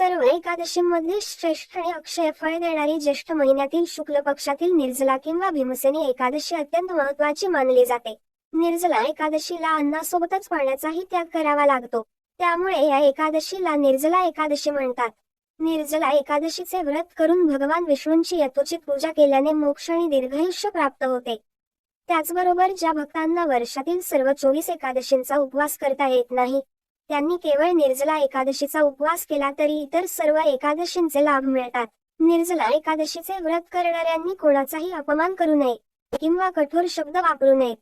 सर्व एकादशींमध्ये श्रेष्ठ आणि अक्षय फळ देणारी ज्येष्ठ महिन्यातील शुक्ल पक्षातील निर्जला किंवा भीमसेनी एकादशी अत्यंत महत्वाची मानली जाते. निर्जला एकादशीला अन्नासोबतच पाण्याचाही त्याग करावा लागतो. त्यामुळे या एकादशीला निर्जला एकादशी म्हणतात. निर्जला एकादशीचे व्रत करून भगवान विष्णूंची यथोचित पूजा केल्याने मोक्ष आणि दीर्घायुष्य प्राप्त होते. त्याचबरोबर ज्या भक्तांना वर्षातील सर्व चोवीस एकादशींचा उपवास करता येत नाही त्यांनी केवळ निर्जला एकादशीचा उपवास केला तरी इतर सर्व एकादशींचे लाभ मिळतात. निर्जला एकादशीचे व्रत करणाऱ्यांनी कोणाचाही अपमान करू नये किंवा कठोर शब्द वापरू नयेत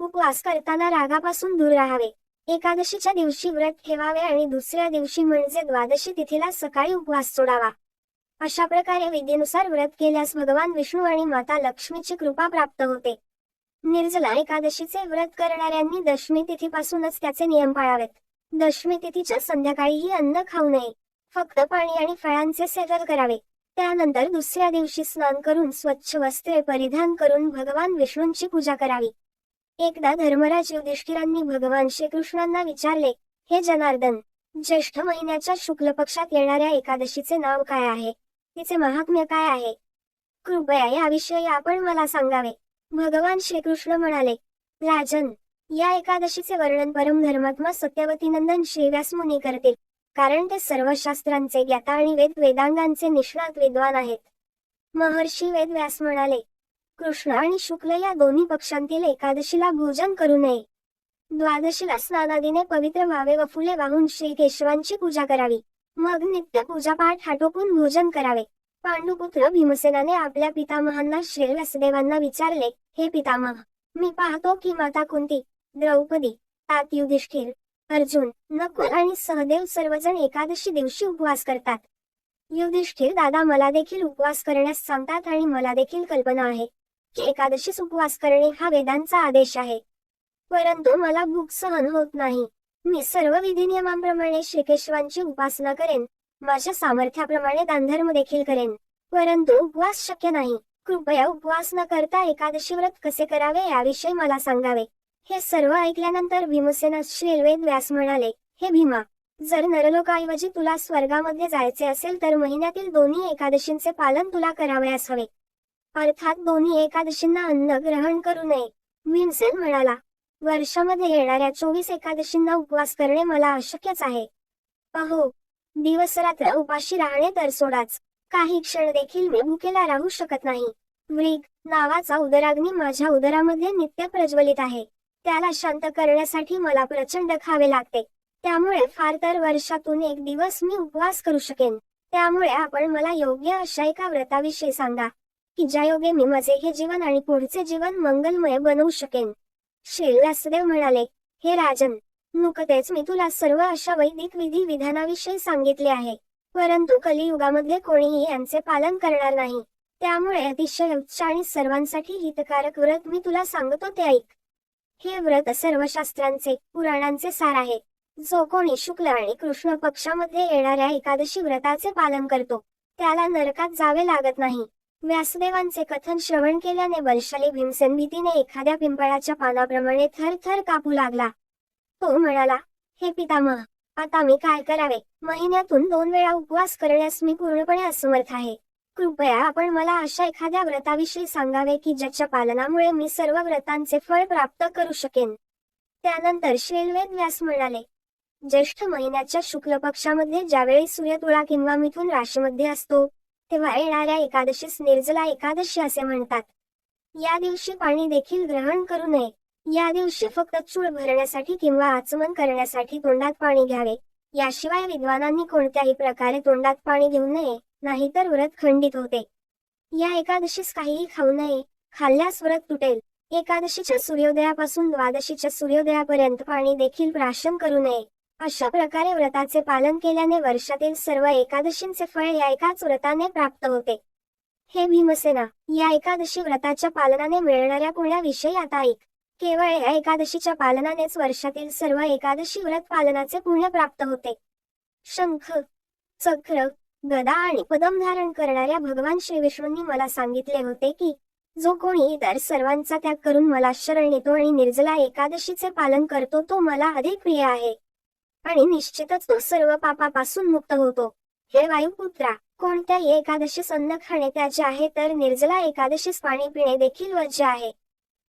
उपवास करताना रागापासून दूर राहावे. एकादशीच्या दिवशी व्रत ठेवावे आणि दुसऱ्या दिवशी म्हणजे द्वादशी तिथीला सकाळी उपवास सोडावा. अशा प्रकारे विधीनुसार व्रत केल्यास भगवान विष्णू आणि माता लक्ष्मीची कृपा प्राप्त होते. निर्जला एकादशीचे व्रत करणाऱ्यांनी दशमी तिथीपासूनच त्याचे नियम पाळावेत. दशमी तिथीच्या संध्याकाळीही अन्न खाऊ नये. फक्त पाणी आणि फळांचे सेवन करावे. त्यानंतर दुसऱ्या दिवशी स्नान करून स्वच्छ वस्त्रे परिधान करून भगवान विष्णूंची पूजा करावी. एकदा धर्मराज युधिष्ठिरांनी भगवान श्रीकृष्णांना विचारले हे जनार्दन ज्येष्ठ महिन्याच्या शुक्ल पक्षात येणाऱ्या एकादशीचे नाव काय आहे? तिचे महात्म्य काय आहे? कृपया याविषयी आपण मला सांगावे. भगवान श्रीकृष्ण म्हणाले राजन या एकादशीचे वर्णन परम धर्मात्मा सत्यवती नंदन श्रीव्यास मुनी करतील. कारण ते सर्व शास्त्रांचे ज्ञाता आणि वेद वेदांगांचे निष्णात विद्वान आहेत. महर्षी वेद व्यास म्हणाले कृष्ण आणि शुक्ल या दोन्ही पक्षांतील एकादशीला भोजन करू नये. द्वादशीला स्नानादीने पवित्र व्हावे व फुले वाहून श्री केशवांची पूजा करावी. मग नित्य पूजापाठ आटोपून भोजन करावे. पांडुपुत्र भीमसेनाने आपल्या पितामहांना श्री व्यासदेवांना विचारले हे पितामह मी पाहतो की माता कुंती द्रौपदी तात युधिष्ठिर अर्जुन नकुल आणि सहदेव सर्वजण एकादशी दिवशी उपवास करतात. युधिष्ठिर दादा मला देखील उपवास करण्यास सांगतात आणि मला देखील कल्पना आहे की एकादशीस उपवास करणे हा वेदांचा आदेश आहे. परंतु मला भूक सहन होत नाही. मी सर्व विधी नियमांप्रमाणे श्रीकेशवांची उपासना करेन. माझ्या सामर्थ्याप्रमाणे दानधर्म देखील करेन. परंतु उपवास शक्य नाही. कृपया उपवास न करता एकादशी व्रत कसे करावे याविषयी मला सांगावे. हे सर्व ऐकल्यानंतर भीमसेना श्री व्यास म्हणाले हे भीमा जर नरलोकाऐवजी तुला स्वर्गामध्ये जायचे असेल तर महिन्यातील दोन्ही एकादशींचे पालन तुला करावयास हवे. अर्थात दोन्ही एकादशींना अन्न ग्रहण करू नये. भीमसेन म्हणाला वर्षामध्ये येणाऱ्या चोवीस एकादशींना उपवास करणे मला अशक्यच आहे. अहो दिवस रात्र उपाशी राहणे तर सोडाच. काही क्षण देखील मी भुकेला राहू शकत नाही. व्रीग नावाचा उदराग्नी माझ्या उदरामध्ये नित्य प्रज्वलित आहे. त्याला शांत करण्यासाठी मला प्रचंड खावे लागते. त्यामुळे फार तर वर्षातून एक दिवस मी उपवास करू शकेन. त्यामुळे आपण मला योग्य अशा एका व्रताविषयी सांगा की ज्या योगे मी माझे हे जीवन आणि पुढचे जीवन मंगलमय बनवू शकेन. श्री व्यासदेव म्हणाले हे राजन नुकतेच मी तुला सर्व अशा वैदिक विधी विधानाविषयी सांगितले आहे. परंतु कलियुगामध्ये कोणीही यांचे पालन करणार नाही. त्यामुळे अतिशय उच्च आणि सर्वांसाठी हितकारक व्रत मी तुला सांगतो ते ऐक. हे व्रत सर्व शास्त्रांचे पुराणांचे सार आहे. जो कोणी शुक्ल आणि कृष्ण पक्षामध्ये येणाऱ्या एकादशी व्रताचे पालन करतो त्याला नरकात जावे लागत नाही. व्यासदेवांचे कथन श्रवण केल्याने बलशाली भीमसेन भीतीने एखाद्या पिंपळाच्या पानाप्रमाणे थर थर कापू लागला. तो म्हणाला हे पितामह आता मी काय करावे? महिन्यातून दोन वेळा उपवास करण्यास मी पूर्णपणे असमर्थ आहे. कृपया आपण मला अशा एखाद्या व्रताविषयी सांगावे की ज्याच्या पालनामुळे मी सर्व व्रतांचे फळ प्राप्त करू शकेन. त्यानंतर श्रीलवेद व्यास म्हणाले ज्येष्ठ महिन्याच्या शुक्ल पक्षामध्ये ज्यावेळी सूर्य तुळा किंवा मिथून राशीमध्ये असतो तेव्हा येणाऱ्या एकादशीस निर्जला एकादशी असे म्हणतात. या दिवशी पाणी देखील ग्रहण करू नये. या दिवशी फक्त चूळ भरण्यासाठी किंवा आचमन करण्यासाठी तोंडात पाणी घ्यावे. याशिवाय विद्वानांनी कोणत्याही प्रकारे तोंडात पाणी घेऊ नये नाहीतर व्रत खंडित होते. या एकादशीस काहीही खाऊ नये खाल्ल्यास व्रत तुटेल. एकादशीच्या सूर्योदयापासून द्वादशीच्या सूर्योदयापर्यंत पाणी देखील प्राशन करू नये. अशा प्रकारे व्रताचे पालन केल्याने वर्षातील सर्व एकादशींचे फळ या एकाच व्रताने प्राप्त होते. हे भीमसेना या एकादशी व्रताच्या पालनाने मिळणाऱ्या पुण्याविषयी आता ऐक. केवळ या एकादशीच्या पालनानेच वर्षातील सर्व एकादशी व्रत पालनाचे पुण्य प्राप्त होते. शंख चक्र गदा आणि पदम धारण करणाऱ्या भगवान श्री विष्णूंनी मला सांगितले होते की जो कोणी इतर सर्वांचा त्याग करून मला शरण येतो आणि निर्जला एकादशीचे पालन करतो तो मला अधिक प्रिय आहे. आणि निश्चितच तो सर्व पापापासून मुक्त होतो. हे वायुपुत्रा कोणत्याही एकादशीस अन्न खाणे त्याचे आहे तर निर्जला एकादशीस पाणी पिणे देखील वज्य आहे.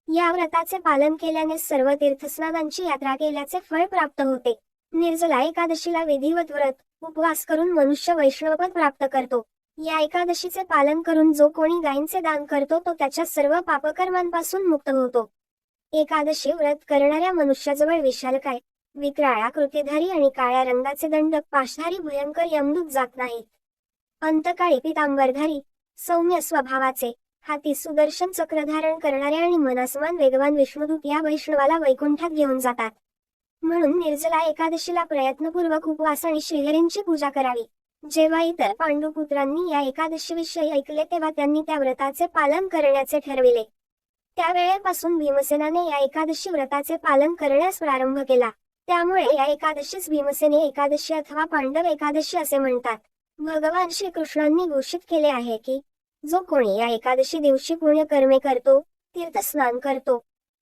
या व्रताचे पालन केल्याने सर्व तीर्थस्नानांची यात्रा केल्याचे फळ प्राप्त होते. निर्जला एकादशीला विधिवत व्रत उपवास करून मनुष्य वैष्णवपद प्राप्त करतो. या एकादशीचे पालन करून जो कोणी गायींचे दान करतो तो त्याच्या सर्व पापकर्मांपासून मुक्त होतो. एकादशी व्रत करणाऱ्या मनुष्याजवळ विशालकाय विक्राळा कृतीधारी आणि काळ्या रंगाचे दंडक पाशधारी भयंकर यमदूत जात नाहीत. अंतकाळी पितांबरधारी सौम्य स्वभावाचे हाती सुदर्शन चक्र धारण करणारे आणि मनासमान वेगवान विष्णुदूत या वैष्णवाला वैकुंठात घेऊन जातात. म्हणून निर्जला एकादशीला प्रयत्नपूर्वक उपवास आणि श्रीहरींची पूजा करावी. जेव्हा इतर पांडुपुत्रांनी या एकादशीविषयी ऐकले तेव्हा त्यांनी त्या व्रताचे पालन करण्याचे ठरविले. त्यावेळेपासून भीमसेनाने या एकादशी व्रताचे पालन करण्यास प्रारंभ केला. त्यामुळे या एकादशीस भीमसेने एकादशी अथवा पांडव एकादशी असे म्हणतात. भगवान श्रीकृष्णांनी घोषित केले आहे की जो कोणी या एकादशी दिवशी पुण्यकर्मे करतो तीर्थस्नान करतो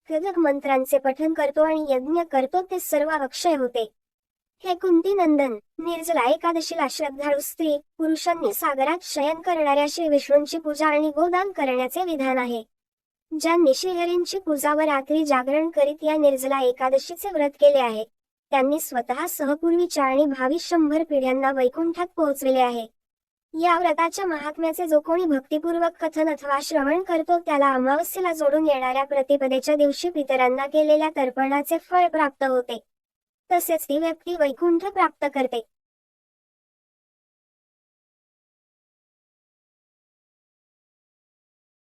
कृतक मंत्रांचे पठन करतो आणि यज्ञ करतो ते सर्व अक्षय होते. हे कुंती नंदन निर्जला एकादशीला श्रद्धाळू स्त्री पुरुषांनी सागरात शयन करणाऱ्या श्री विष्णूंची पूजा आणि गोदान करण्याचे विधान आहे. ज्यांनी श्रीहरींची पूजा व रात्री जागरण करीत या निर्जला एकादशीचे व्रत केले आहे त्यांनी स्वतः सहपूर्वीच्या आणि भावी शंभर पिढ्यांना वैकुंठात पोहोचविले आहे. या व्रताच्या महात्म्याचे जो कोणी भक्तिपूर्वक कथन अथवा श्रवण करतो त्याला अमावस्येला जोडून येणाऱ्या प्रतिपदेच्या दिवशी पितरांना केलेल्या तर्पणाचे फळ प्राप्त होते. तसेच ती व्यक्ती वैकुंठ प्राप्त करते.